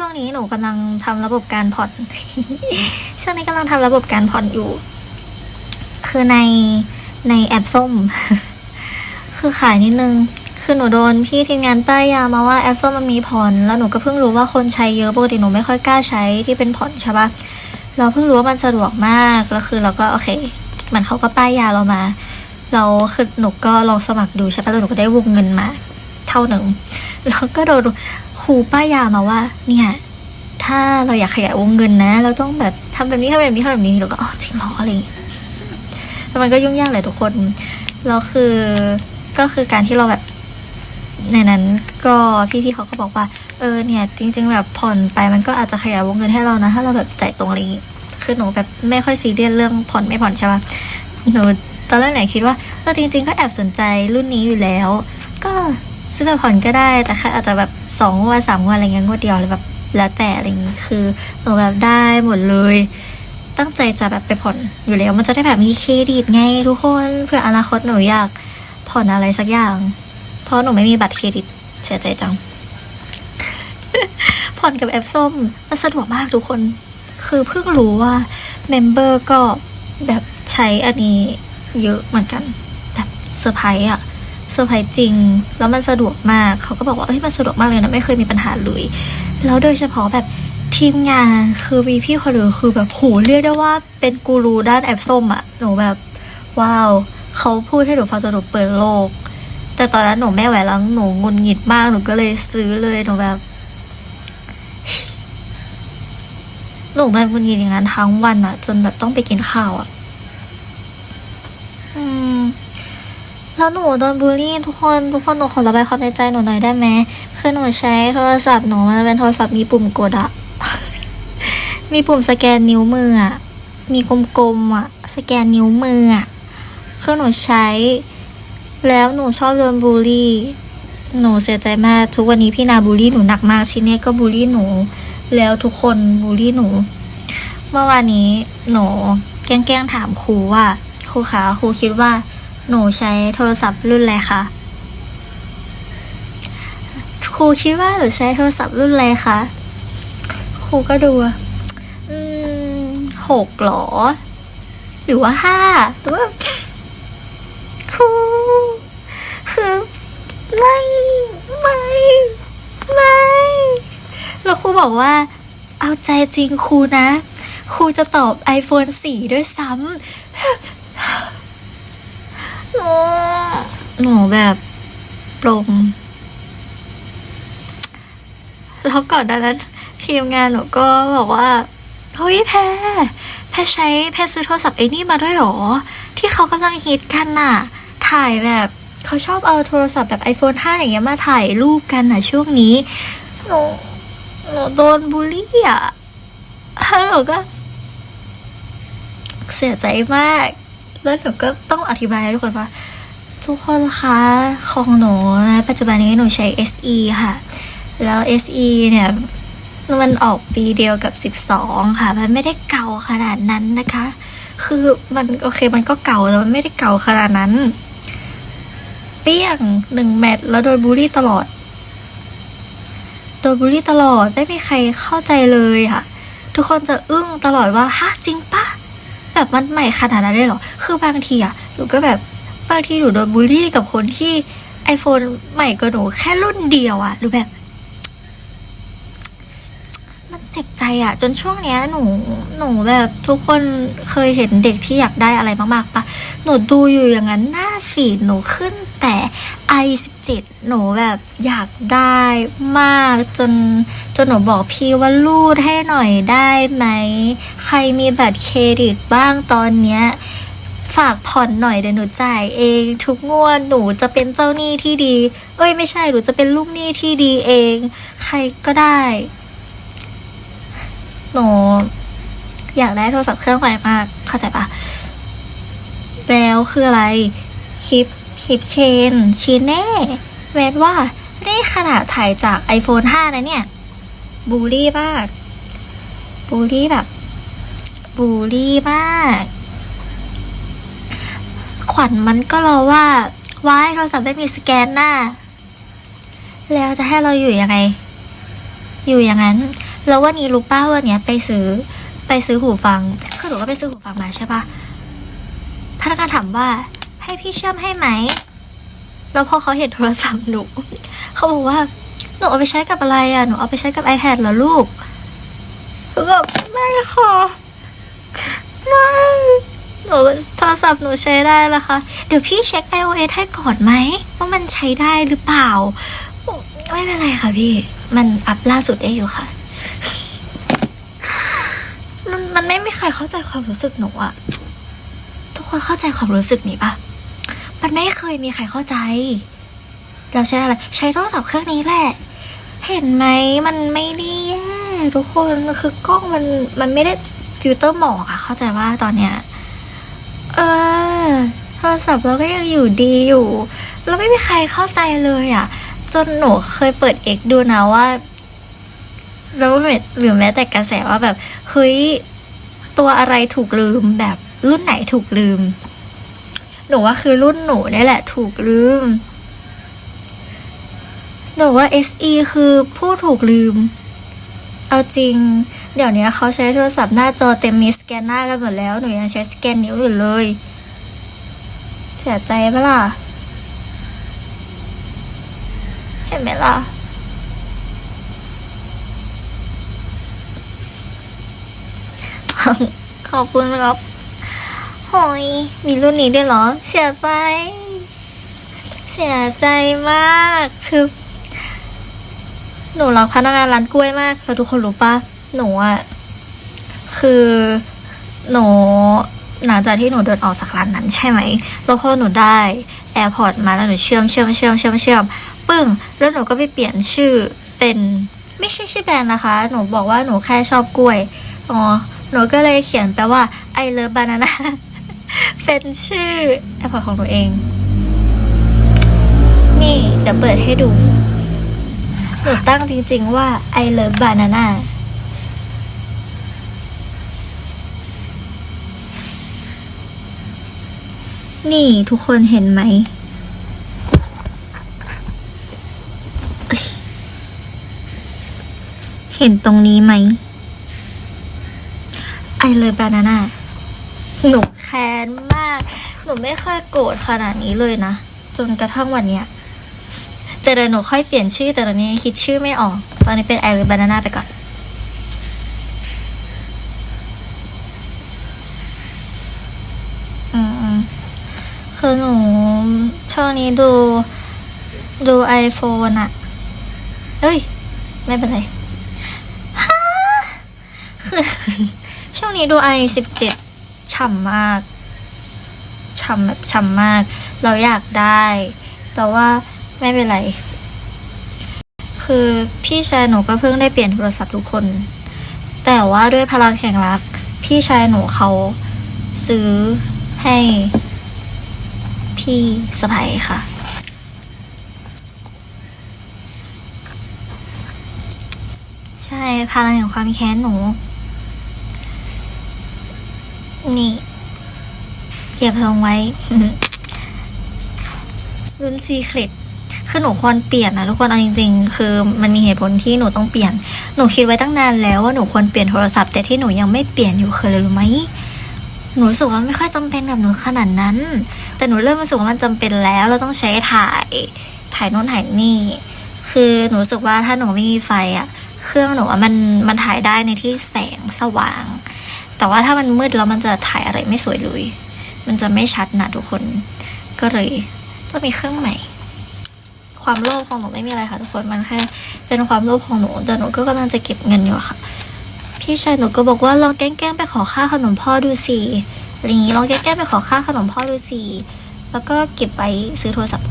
ช่วงนี้หนูกำลังทำระบบการผ่อน ช่วงนี้กำลังทำระบบการผ่อนอยู่ คือในในแอปส้ม คือขายนิดนึง คือหนูโดนพี่ทีมงานป้ายยามาว่าแอปส้มมันมีผ่อน แล้วหนูก็เพิ่งรู้ว่าคนใช้เยอะปกติหนูไม่ค่อยกล้าใช้ที่เป็นผ่อนใช่ปะเราเพิ่งรู้ว่ามันสะดวกมาก แล้วคือเราก็โอเคมันเขาก็ป้ายยาเรามา เราคือหนูก็ลองสมัครดูใช่ปะแล้วหนูก็ได้วงเงินมา เท่าหนึ่ง แล้วก็โดนครูป้ายามาว่า เนี่ย ถ้าเราอยากขยายวงเงินนะ เราต้องแบบทำแบบนี้ทำแบบนี้ทำแบบนี้แล้วก็อ๋อจริงเหรออะไรอย่างเงี้ยแต่มันก็ยุ่งยากเลยทุกคนแล้วคือก็คือการที่เราแบบในนั้นก็พี่ๆเขาก็บอกว่า เออเนี่ย จริง ๆ แบบผ่อนไปมันก็อาจจะขยายวงเงินให้เรานะ ถ้าเราแบบจ่ายตรงอะไรอย่างงี้คือหนูแบบไม่ค่อยซีเรียสเรื่องผ่อนไม่ผ่อนใช่ปะหนูตอนแรกไหนคิดว่าเออจริง ๆ ก็แอบสนใจรุ่นนี้อยู่แล้ว ก็ ซื้อแบบผ่อนก็ได้แต่แค่อาจจะแบบสองวันสามวันอะไรเงี้ยงวดเดียวเลยแบบแล้วแต่อะไรอย่างงี้คือหนูแบบได้หมดเลย ตั้งใจจะแบบไปผ่อนอยู่แล้ว มันจะได้แบบมีเครดิตไงทุกคนเพื่ออนาคตหนูอยากผ่อนอะไรสักอย่าง เพราะหนูไม่มีบัตรเครดิตเสียใจจัง ผ่อนกับแอปส้มมันสะดวกมากทุกคน คือเพิ่งรู้ว่าเมมเบอร์ก็แบบใช้อันนี้เยอะเหมือนกัน แบบเซอร์ไพรส์อะ ซอร์ไพรส์จริง แล้วมันสะดวกมาก เขาก็บอกว่าเอ้ยมันสะดวกมากเลยนะ ไม่เคยมีปัญหาเลย แล้วโดยเฉพาะแบบทีมงานคือมีพี่คนหนึ่งคือแบบโหเรียกได้ว่าเป็นกูรูด้านแอปส้มอะหนูแบบ ว้าว เขาพูดให้หนูฟังจนหนูเปิดโลก แต่ตอนนั้นหนูไม่ไหวแล้วหนูงุนหงิดมากหนูก็เลยซื้อเลยหนูแบบหนูแบบงุนหงิดอย่างนั้นทั้งวันอะจนแบบต้องไปกินข้าวอะอืม แล้วหนูโดนบูลลี่ทุกคนทุกคนหนูขอระบายความในใจหนูหน่อยได้ไหมคือหนูใช้โทรศัพท์หนูมันเป็นโทรศัพท์มีปุ่มกดอะมีปุ่มสแกนนิ้วมืออะมีกลมๆอะสแกนนิ้วมืออะคือหนูใช้ แล้วหนูชอบโดนบูลลี่หนูเสียใจมากทุกวันนี้พี่นาบูลลี่หนูหนักมากชิเน่ก็บูลลี่หนู แล้วทุกคนบูลลี่หนู เมื่อวานนี้หนูแกล้งๆถามครูว่าครูคะครูคิดว่า หนูใช้โทรศัพท์รุ่นอะไรคะครูคิดว่าหนูใช้โทรศัพท์รุ่นอะไรคะครูก็ดูอืมหกหรอ หรือว่าห้าหรือว่าครูคือไม่ไม่ไม่แล้วครูบอกว่า เอาใจจริงครูนะครูจะตอบ iPhone 4 ด้วยซ้ำ หนูแบบปลงแล้วก่อนนั้นทีมงานหนูก็บอกว่าเฮ้ยแพรแพรใช้แพรซื้อโทรศัพท์ไอ้นี่มาด้วยหรอ ที่เขากำลังฮิตกันน่ะ ถ่ายแบบเขาชอบเอาโทรศัพท์แบบ iPhone 5 อย่างเงี้ยมาถ่ายรูปกันน่ะช่วงนี้หนูหนูโดนบูลลี่อะแล้วหนูก็ เสียใจมาก แล้วหนูก็ต้องอธิบายให้ทุกคนว่า ทุกคนคะของหนูนะปัจจุบันนี้หนูใช้ SE ค่ะ แล้ว SE เนี่ยมันออกปีเดียวกับ 12 ค่ะ มันไม่ได้เก่าขนาดนั้นนะคะ คือมันโอเคมันก็เก่าแต่มันไม่ได้เก่าขนาดนั้นเปี้ยงหนึ่งแมตช์แล้วโดนบูลลี่ตลอดโดนบูลลี่ตลอดไม่มีใครเข้าใจเลยค่ะ ทุกคนจะอึ้งตลอดว่าฮะจริงปะ แบบมันใหม่ขนาดนั้นได้เหรอ คือบางทีอะหนูก็แบบบางทีหนูโดนบูลลี่กับคนที่ iPhone ใหม่กว่าหนูแค่รุ่นเดียวอะหรือแบบมัน เจ็บใจอะจนช่วงเนี้ยหนูหนูแบบทุกคนเคยเห็นเด็กที่อยากได้อะไรมากๆปะหนูดูอยู่อย่างนั้นหน้าฟีดหนูขึ้นแต่ i17 หนูแบบอยากได้มากจนจนหนูบอกพี่ว่ารูดให้หน่อยได้ไหม ใครมีบัตรเครดิตบ้างตอนเนี้ยฝากผ่อนหน่อยเดี๋ยวหนูจ่ายเองทุกงวดหนูจะเป็นเจ้าหนี้ที่ดี เอ้ยไม่ใช่หนูจะเป็นลูกหนี้ที่ดีเอง ใครก็ได้ หนูอยากได้โทรศัพท์เครื่องใหม่มาก เข้าใจปะแล้วคืออะไรคลิปคลิปเชนชีแน่เวทว่านี่ขนาดถ่ายจาก iPhone 5 นะเนี่ย บูลลี่มากบูลลี่แบบบูลลี่มาก ขวัญมันก็รอว่าว้ายโทรศัพท์ไม่มีสแกนหน้า แล้วจะให้เราอยู่ยังไง อยู่อย่างนั้น แล้ววันนี้รู้ป้าวันเนี้ยไปซื้อไปซื้อหูฟังคือหนูก็ไปซื้อหูฟังมาใช่ปะพนักงานถามว่าให้พี่เชื่อมให้ไหม แล้วพอเขาเห็นโทรศัพท์หนู เขาบอกว่าหนูเอาไปใช้กับอะไรอะ หนูเอาไปใช้กับ iPad เหรอลูกหนูก็ไม่ค่ะไม่หนูโทรศัพท์หนูใช้ได้ละคะเดี๋ยวพี่เช็ค iOS ให้ก่อนไหมว่ามันใช้ได้หรือเปล่า ไม่เป็นไรค่ะพี่ มันอัพล่าสุดได้อยู่ค่ะ มันมันไม่มีใครเข้าใจความรู้สึกหนูอะทุกคนเข้าใจความรู้สึกนี้ปะมันไม่เคยมีใครเข้าใจ เราใช้อะไร ใช้โทรศัพท์เครื่องนี้แหละ เห็นไหมมันไม่ได้แย่ทุกคนคือกล้องมันมันไม่ได้ฟิลเตอร์หมอกอะเข้าใจว่าตอนเนี้ยเออโทรศัพท์เราก็ยังอยู่ดีอยู่แล้วไม่มีใครเข้าใจเลยอะจนหนูเคยเปิดเอกดูนะว่าแล้วหรือแม้แต่กระแสว่าแบบเฮ้ย ตัวอะไรถูกลืมแบบรุ่นไหนถูกลืม หนูว่าคือรุ่นหนูนี่แหละถูกลืม หนูว่า SE คือผู้ถูกลืม เอาจริง เดี๋ยวนี้เขาใช้โทรศัพท์หน้าจอเต็มมีสแกนหน้ากันหมดแล้ว หนูยังใช้สแกนนิ้วอยู่เลย เสียใจปะล่ะ เห็นไหมล่ะ ขอบคุณครับโหยมีรุ่นนี้ด้วยเหรอ เสียใจ เสียใจมาก คือ หนูรักพนักงานร้านกล้วยมากแล้วทุกคนรู้ปะหนูอะคือหนูหลังจากที่หนูเดินออกจากร้านนั้นใช่ไหม แล้วพอหนูได้ AirPod มาแล้วหนูเชื่อมเชื่อมเชื่อมเชื่อมเชื่อมปึ้ง แล้วหนูก็ไปเปลี่ยนชื่อเป็นไม่ใช่ชื่อแบรนด์นะคะ หนูบอกว่าหนูแค่ชอบกล้วย อ๋อ หนูก็เลยเขียนไปลว่า I love banana เป็นชื่อ AirPod ของตัวเอง นี่เดี๋ยวเปิดให้ดู หนูตั้งจริงๆว่า I love banana นี่ทุกคนเห็นไหม เห็นตรงนี้ไหม I love banana หนูแค้นมาก หนูไม่เคยโกรธขนาดนี้เลยนะ จนกระทั่งวันเนี้ย แต่เดี๋ยวหนูค่อยเปลี่ยนชื่อแต่ตอนนี้คิดชื่อไม่ออก ตอนนี้เป็น I love banana ไปก่อน อืมคือหนูช่วงนี้ดูดู iPhone อะเอ้ย ไม่เป็นไรฮ่าคือ ช่วงนี้ดู i สิบเจ็ดฉ่ำมากฉ่ำแบบฉ่ำมาก เราอยากได้ แต่ว่าไม่เป็นไร คือพี่ชายหนูก็เพิ่งได้เปลี่ยนโทรศัพท์ทุกคน แต่ว่าด้วยพลังแห่งรัก พี่ชายหนูเขาซื้อให้พี่สะใภ้ค่ะ ใช่พลังแห่งความแค้นหนู นี่ เก็บทองไว้รุ่นซีเครตคือหนูควรเปลี่ยนนะทุกคนเอาจริง ๆ คือมันมีเหตุผลที่หนูต้องเปลี่ยน หนูคิดไว้ตั้งนานแล้วว่าหนูควรเปลี่ยนโทรศัพท์แต่ที่หนูยังไม่เปลี่ยนอยู่คืออะไรรู้ไหมหนูรู้สึกว่าไม่ค่อยจำเป็นกับหนูขนาดนั้น แต่หนูเริ่มรู้สึกว่ามันจำเป็นแล้ว เราต้องใช้ถ่าย ถ่ายโน้นถ่ายนี่ คือหนูรู้สึกว่าถ้าหนูไม่มีไฟอะเครื่องหนูมันมันถ่ายได้ในที่แสงสว่าง แต่ว่าถ้ามันมืดแล้วมันจะถ่ายอะไรไม่สวยเลย มันจะไม่ชัดนะทุกคน ก็เลยต้องมีเครื่องใหม่ ความโลภของหนูไม่มีอะไรค่ะทุกคน มันแค่เป็นความโลภของหนูแต่หนูก็กำลังจะเก็บเงินอยู่ค่ะ พี่ชายหนูก็บอกว่าลองแกล้งๆไปขอค่าขนมพ่อดูสิอะไรอย่างงี้ลองแกล้งๆไปขอค่าขนมพ่อดูสิ แล้วก็เก็บไว้ซื้อโทรศัพท์